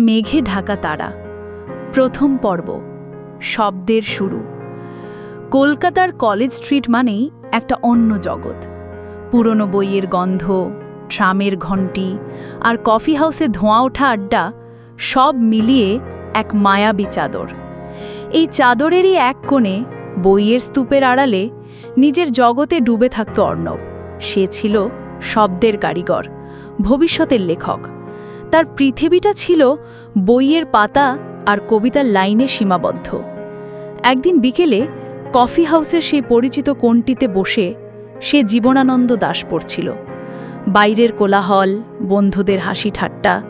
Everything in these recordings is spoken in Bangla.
মেঘে ঢাকা তারা। প্রথম পর্ব, শব্দের শুরু। কলকাতার কলেজ স্ট্রিট মানেই একটা অন্য জগৎ। পুরনো বইয়ের গন্ধ, ট্রামের ঘণ্টি আর কফি হাউসে ধোঁয়া ওঠা আড্ডা সব মিলিয়ে এক মায়াবী চাদর। এই চাদরেরই এক কোণে বইয়ের স্তূপের আড়ালে নিজের জগতে ডুবে থাকত অর্ণব। সে ছিল শব্দের কারিগর, ভবিষ্যতের লেখক। তার পৃথিবীটা ছিল বইয়ের পাতা আর কবিতার লাইনে সীমাবদ্ধ। একদিন বিকেলে কফি হাউসের সেই পরিচিত কোণটিতে বসে সে জীবনানন্দ দাস পড়ছিল। বাইরের কোলাহল, বন্ধুদের হাসি ঠাট্টা,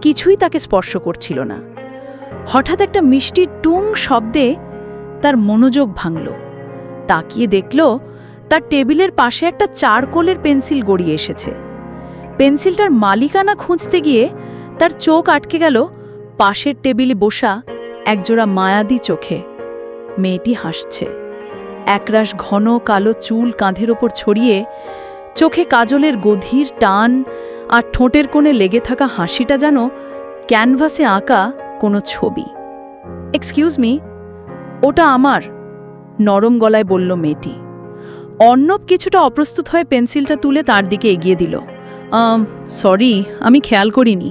কিছুই তাকে স্পর্শ করছিল না। হঠাৎ একটা মিষ্টি টুং শব্দে তার মনোযোগ ভাঙল। তাকিয়ে দেখল তার টেবিলের পাশে একটা চারকোলের পেন্সিল গড়িয়ে এসেছে। পেন্সিলটার মালিকানা খুঁজতে গিয়ে তার চোখ আটকে গেল, পাশের টেবিলে বসা একজোড়া মায়াদি চোখে। মেয়েটি হাসছে। একরাশ ঘন কালো চুল কাঁধের ওপর ছড়িয়ে চোখে কাজলের গধীর টান আর ঠোঁটের কোণে লেগে থাকা হাসিটা যেন ক্যানভাসে আঁকা কোনো ছবি। এক্সকিউজ মি ওটা আমার, নরম গলায় বলল মেয়েটি। অর্ণব কিছুটা অপ্রস্তুত হয়ে পেন্সিলটা তুলে তার দিকে এগিয়ে দিল। সরি, আমি খেয়াল করিনি।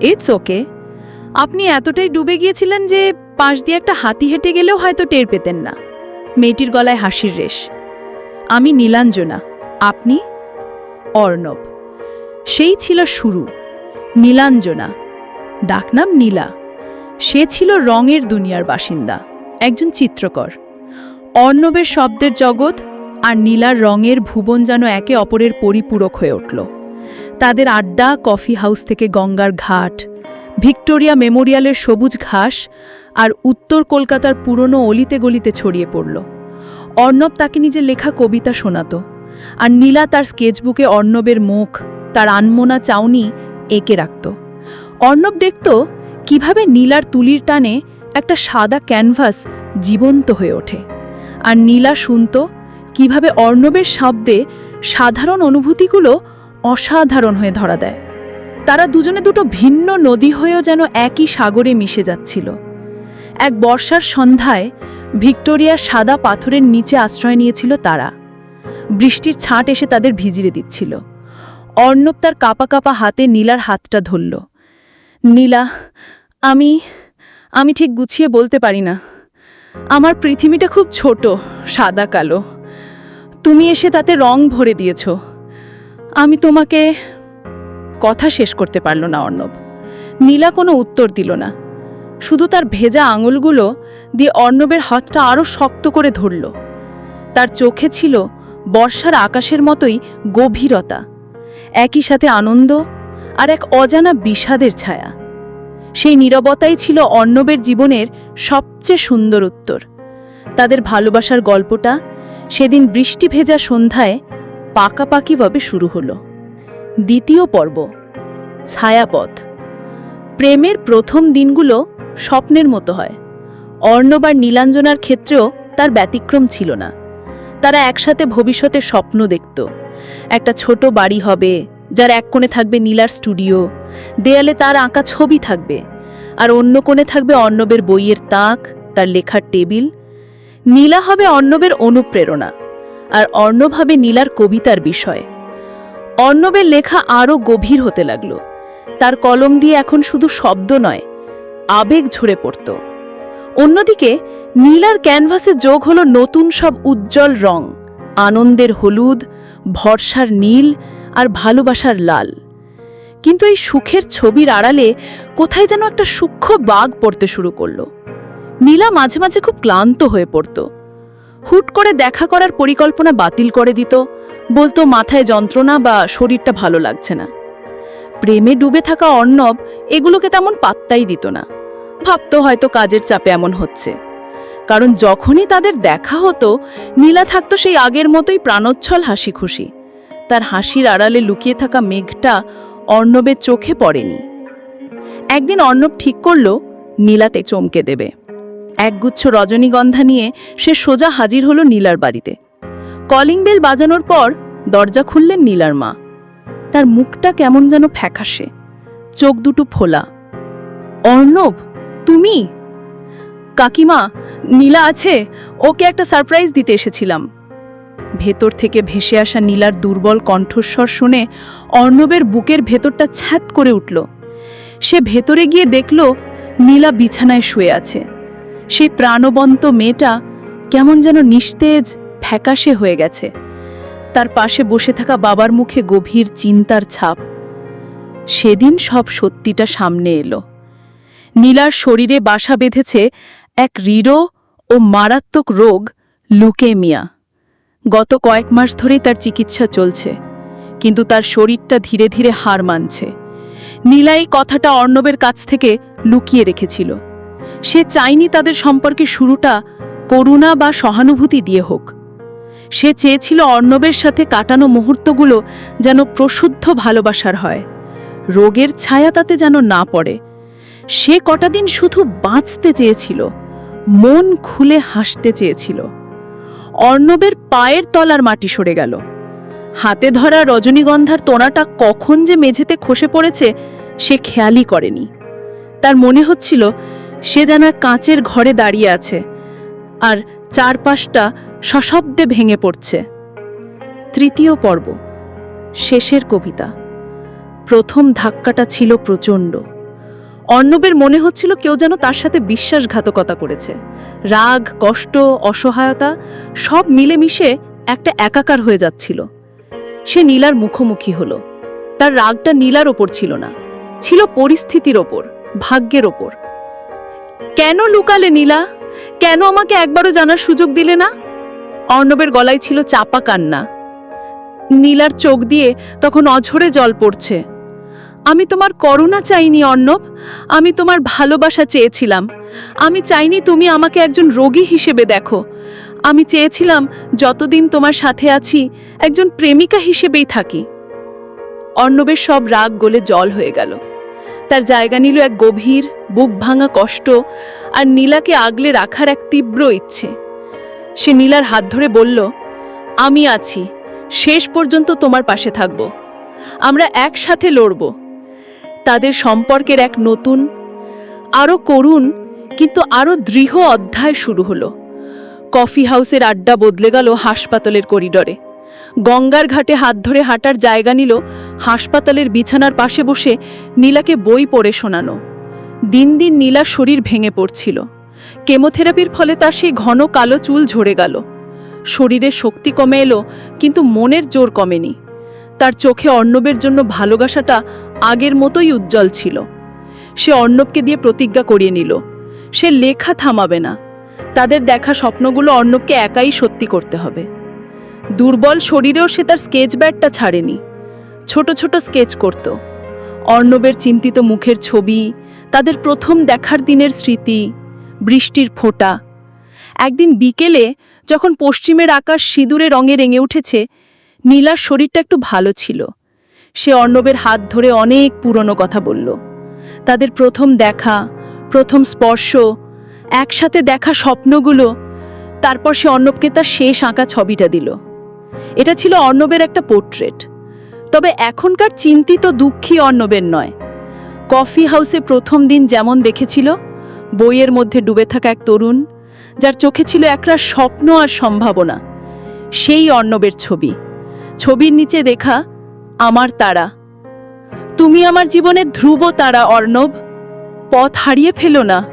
ইটস ওকে আপনি এতটাই ডুবে গিয়েছিলেন যে পাশ দিয়ে একটা হাতি হেঁটে গেলেও হয়তো টের পেতেন না। মেয়েটির গলায় হাসির রেশ। আমি নীলাঞ্জনা। আপনি? অর্ণব। সেই ছিল শুরু। নীলাঞ্জনা। ডাকনাম নীলা। সে ছিল রঙের দুনিয়ার বাসিন্দা। একজন চিত্রকর। অর্ণবের শব্দের জগৎ আর নীলার রঙের ভুবন যেন একে অপরের পরিপূরক হয়ে উঠল। তাদের আড্ডা, কফি হাউস থেকে গঙ্গার ঘাট, ভিক্টোরিয়া মেমোরিয়ালের সবুজ ঘাস আর উত্তর কলকাতার পুরনো অলিতে গলিতে ছড়িয়ে পড়ল। অর্ণব তাকে নিজের লেখা কবিতা শোনাত আর নীলা তার স্কেচবুকে অর্ণবের মুখ, তার আনমোনা চাউনি এঁকে রাখত। অর্ণব দেখত কীভাবে নীলার তুলির টানে একটা সাদা ক্যানভাস জীবন্ত হয়ে ওঠে আর নীলা শুনত কীভাবে অর্ণবের শব্দে সাধারণ অনুভূতিগুলো অসাধারণ হয়ে ধরা দেয়। তারা দুজনে দুটো ভিন্ন নদী হয়েও যেন একই সাগরে মিশে যাচ্ছিল। এক বর্ষার সন্ধ্যায় ভিক্টোরিয়ার সাদা পাথরের নিচে আশ্রয় নিয়েছিল তারা। বৃষ্টির ছাঁট এসে তাদের ভিজিরে দিচ্ছিল। অর্ণব তার কাপা কাপা হাতে নীলার হাতটা ধরল। নীলা, আমি আমি ঠিক গুছিয়ে বলতে পারি না। আমার পৃথিবীটা খুব ছোট, সাদা কালো। তুমি এসে তাতে রং ভরে দিয়েছ। আমি তোমাকে কথা শেষ করতে পারল না, অর্ণব। নীলা কোনো উত্তর দিল না। শুধু তার ভেজা আঙুলগুলো দিয়ে অর্ণবের হাতটা আরও শক্ত করে ধরল। তার চোখে ছিল বর্ষার আকাশের মতোই গভীরতা, একই সাথে আনন্দ আর এক অজানা বিষাদের ছায়া। সেই নীরবতাই ছিল অর্ণবের জীবনের সবচেয়ে সুন্দর উত্তর। তাদের ভালোবাসার গল্পটা সেদিন বৃষ্টি ভেজা সন্ধ্যায় পাকাপাকিভাবে শুরু হলো। দ্বিতীয় পর্ব, ছায়াপথ। প্রেমের প্রথম দিনগুলো স্বপ্নের মতো হয়। অর্ণব আর নীলাঞ্জনার ক্ষেত্রেও তার ব্যতিক্রম ছিল না। তারা একসাথে ভবিষ্যতে স্বপ্ন দেখত। একটা ছোট বাড়ি হবে, যার এক কোণে থাকবে নীলার স্টুডিও, দেয়ালে তার আঁকা ছবি থাকবে, আর অন্য কোণে থাকবে অর্ণবের বইয়ের তাক, তার লেখার টেবিল। নীলা হবে অর্ণবের অনুপ্রেরণা। আর অর্ণভাবে নীলার কবিতার বিষয়। অর্ণবের লেখা আরও গভীর হতে লাগল। তার কলম দিয়ে এখন শুধু শব্দ নয়, আবেগ ঝরে পড়ত। অন্যদিকে, নীলার ক্যানভাসে যোগ হলো নতুন সব উজ্জ্বল রং, আনন্দের হলুদ, ভরসার নীল আর ভালোবাসার লাল। কিন্তু এই সুখের ছবির আড়ালে কোথায় যেন একটা সূক্ষ্ম বাঘ পড়তে শুরু করল। নীলা মাঝে মাঝে খুব ক্লান্ত হয়ে পড়ত। হুট করে দেখা করার পরিকল্পনা বাতিল করে দিত। বলতো মাথায় যন্ত্রণা বা শরীরটা ভালো লাগছে না। প্রেমে ডুবে থাকা অর্ণব এগুলোকে তেমন পাত্তাই দিত না। ভাবতো হয়তো কাজের চাপে এমন হচ্ছে। কারণ যখনই তাদের দেখা হতো, নীলা থাকতো সেই আগের মতোই প্রাণোচ্ছল হাসি খুশি তার হাসির আড়ালে লুকিয়ে থাকা মেঘটা অর্ণবের চোখে পড়েনি। একদিন অর্ণব ঠিক করল, নীলাতে চমকে দেবে। একগুচ্ছ রজনীগন্ধা নিয়ে সে সোজা হাজির হলো নীলার বাড়িতে। কলিং বেল বাজানোর পর দরজা খুললেন নীলার মা। তার মুখটা কেমন যেন ফ্যাকাশে। চোখ দুটো ফোলা। অর্ণব, তুমি? কাকিমা, নীলা আছে? ওকে একটা সারপ্রাইজ দিতে এসেছিলাম। ভেতর থেকে ভেসে আসা নীলার দুর্বল কণ্ঠস্বর শুনে অর্ণবের বুকের ভেতরটা ছ্যাত করে উঠল। সে ভেতরে গিয়ে দেখল নীলা বিছানায় শুয়ে আছে। সেই প্রাণবন্ত মেয়েটা কেমন যেন নিস্তেজ, ফ্যাকাশে হয়ে গেছে। তার পাশে বসে থাকা বাবার মুখে গভীর চিন্তার ছাপ। সেদিন সব সত্যিটা সামনে এলো। নীলার শরীরে বাসা বেঁধেছে এক রিরো ও মারাত্মক রোগ, লুকেমিয়া। গত কয়েক মাস ধরেই তার চিকিৎসা চলছে, কিন্তু তার শরীরটা ধীরে ধীরে হার মানছে। নীলা এই কথাটা অর্ণবের কাছ থেকে লুকিয়ে রেখেছিল। সে চায়নি তাদের সম্পর্কে শুরুটা করুণা বা সহানুভূতি দিয়ে হোক। সে চেয়েছিল অর্ণবের সাথে কাটানো মুহূর্তগুলো যেন প্রশুদ্ধ ভালোবাসার হয়। রোগের ছায়া তাতে যেন না পড়ে। সে কটা দিন শুধু বাঁচতে চেয়েছিল, মন খুলে হাসতে চেয়েছিল। অর্ণবের পায়ের তলার মাটি সরে গেল। হাতে ধরা রজনীগন্ধার তোনাটা কখন যে মেঝেতে খসে পড়েছে, সে খেয়ালই করেনি। তার মনে হচ্ছিল সে যেন কাঁচের ঘরে দাঁড়িয়ে আছে, আর চারপাশটা সশব্দে ভেঙে পড়ছে। তৃতীয় পর্ব, শেষের কবিতা। প্রথম ধাক্কাটা ছিল প্রচণ্ড। অর্ণবের মনে হচ্ছিল কেউ যেন তার সাথে বিশ্বাসঘাতকতা করেছে। রাগ, কষ্ট, অসহায়তা, সব মিলেমিশে একটা একাকার হয়ে যাচ্ছিল। সে নীলার মুখোমুখি হলো। তার রাগটা নীলার ওপর ছিল না, ছিল পরিস্থিতির ওপর, ভাগ্যের ওপর। কেন লুকালে নীলা? কেন আমাকে একবারও জানার সুযোগ দিলে না? অর্ণবের গলায় ছিল চাপা কান্না। নীলার চোখ দিয়ে তখন অঝরে জল পড়ছে। আমি তোমার করুণা চাইনি, অর্ণব। আমি তোমার ভালোবাসা চেয়েছিলাম। আমি চাইনি তুমি আমাকে একজন রোগী হিসেবে দেখো। আমি চেয়েছিলাম যতদিন তোমার সাথে আছি, একজন প্রেমিকা হিসেবেই থাকি। অর্ণবের সব রাগ গলে জল হয়ে গেল। তার জায়গা নিল এক গভীর, বুক ভাঙা কষ্ট আর নীলাকে আগলে রাখার এক তীব্র ইচ্ছে। সে নীলার হাত ধরে বলল, আমি আছি, শেষ পর্যন্ত তোমার পাশে থাকব। আমরা একসাথে লড়ব। তাদের সম্পর্কের এক নতুন আরও করুণ, কিন্তু আরও দৃঢ় অধ্যায় শুরু হলো। কফি হাউসের আড্ডা বদলে গেল হাসপাতালের করিডরে। গঙ্গার ঘাটে হাত ধরে হাঁটার জায়গা নিল, হাসপাতালের বিছানার পাশে বসে নীলাকে বই পড়ে শোনানো। দিন দিন নীলার শরীর ভেঙে পড়ছিল। কেমোথেরাপির ফলে তার সেই ঘন কালো চুল ঝরে গেল। শরীরে শক্তি কমে এলো, কিন্তু মনের জোর কমেনি। তার চোখে অর্ণবের জন্য ভালোবাসাটা আগের মতোই উজ্জ্বল ছিল। সে অর্ণবকে দিয়ে প্রতিজ্ঞা করিয়ে নিল, সে লেখা থামাবে না। তাদের দেখা স্বপ্নগুলো অর্ণবকে একাই সত্যি করতে হবে। দুর্বল শরীরেও সে তার স্কেচ ব্যাটটা ছাড়েনি। ছোট ছোট স্কেচ করত। অর্ণবের চিন্তিত মুখের ছবি, তাদের প্রথম দেখার দিনের স্মৃতি, বৃষ্টির ফোঁটা। একদিন বিকেলে যখন পশ্চিমের আকাশ সিঁদুরে রঙে রেঙে উঠেছে, নীলার শরীরটা একটু ভালো ছিল। সে অর্ণবের হাত ধরে অনেক পুরনো কথা বলল। তাদের প্রথম দেখা, প্রথম স্পর্শ, একসাথে দেখা স্বপ্নগুলো, তারপর সে অর্ণবকে তার শেষ আঁকা ছবিটা দিল। এটা ছিল অর্ণবের একটা পোর্ট্রেট। তবে এখনকার চিন্তিত দুঃখী অর্ণবের নয়। কফি হাউসে প্রথম দিন যেমন দেখেছিল, বইয়ের মধ্যে ডুবে থাকা এক তরুণ, যার চোখে ছিল একরা স্বপ্ন আর সম্ভাবনা, সেই অর্ণবের ছবি। ছবির নিচে দেখা, আমার তারা। তুমি আমার জীবনে ধ্রুব তারা, অর্ণব। পথ হারিয়ে ফেলো না,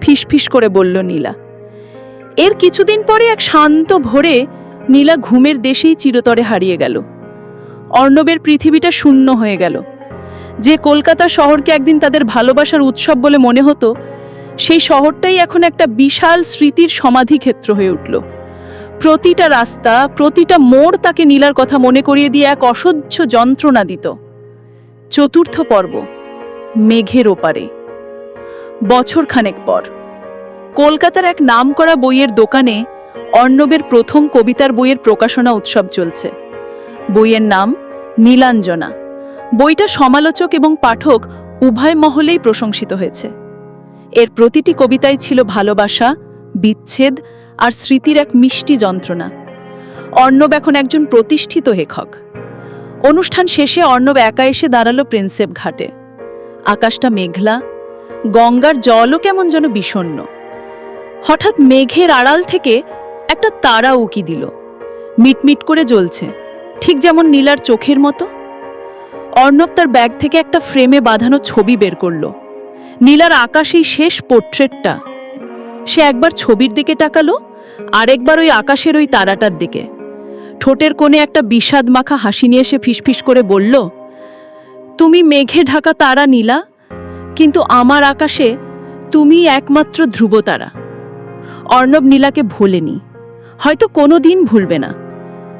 ফিসফিস করে বলল নীলা। এর কিছুদিন পরে এক শান্ত ভোরে নীলা ঘুমের দেশেই চিরতরে হারিয়ে গেল। অর্ণবের পৃথিবীটা শূন্য হয়ে গেল। যে কলকাতা শহরকে একদিন তাদের ভালোবাসার উৎসব বলে মনে হতো, সেই শহরটাই এখন একটা বিশাল স্মৃতির সমাধিক্ষেত্র হয়ে উঠল। প্রতিটা রাস্তা, প্রতিটা মোড় তাকে নীলার কথা মনে করিয়ে দিয়ে এক অসহ্য যন্ত্রণা দিত। চতুর্থ পর্ব, মেঘের ওপারে। বছরখানেক পর, কলকাতার এক নামকরা বইয়ের দোকানে অর্ণবের প্রথম কবিতার বইয়ের প্রকাশনা উৎসব চলছে। বইয়ের নাম নীলাঞ্জনা। বইটা সমালোচক এবং পাঠক উভয় মহলেই প্রশংসিত হয়েছে। এর প্রতিটি কবিতায় ছিল ভালোবাসা, বিচ্ছেদ আর স্মৃতির এক মিষ্টি যন্ত্রণা। অর্ণব এখন একজন প্রতিষ্ঠিত লেখক। অনুষ্ঠান শেষে অর্ণব একা এসে দাঁড়াল প্রিন্সেপ ঘাটে। আকাশটা মেঘলা, গঙ্গার জলও কেমন যেন বিষণ্ণ। হঠাৎ মেঘের আড়াল থেকে একটা তারা উকি দিল। মিটমিট করে জ্বলছে, ঠিক যেমন নীলার চোখের মতো। অর্ণব তার ব্যাগ থেকে একটা ফ্রেমে বাঁধানো ছবি বের করল। নীলার আকাশেই শেষ পোর্ট্রেটটা। সে একবার ছবির দিকে তাকালো, আরেকবার ওই আকাশের ওই তারাটার দিকে। ঠোঁটের কোণে একটা বিষাদ মাখা হাসি নিয়ে সে ফিসফিস করে বলল, তুমি মেঘে ঢাকা তারা, নীলা। কিন্তু আমার আকাশে তুমি একমাত্র ধ্রুব তারা। অর্ণব নীলাকে ভোলেনি। হয়তো কোনো দিন ভুলবে না।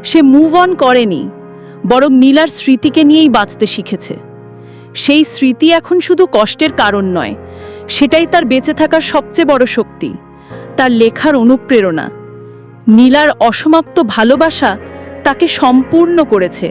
সে মুভ অন করেনি, বরং নীলার স্মৃতিকে নিয়েই বাঁচতে শিখেছে। সেই স্মৃতি এখন শুধু কষ্টের কারণ নয়, সেটাই তার বেঁচে থাকার সবচেয়ে বড় শক্তি, তার লেখার অনুপ্রেরণা। নীলার অসমাপ্ত ভালোবাসা তাকে সম্পূর্ণ করেছে।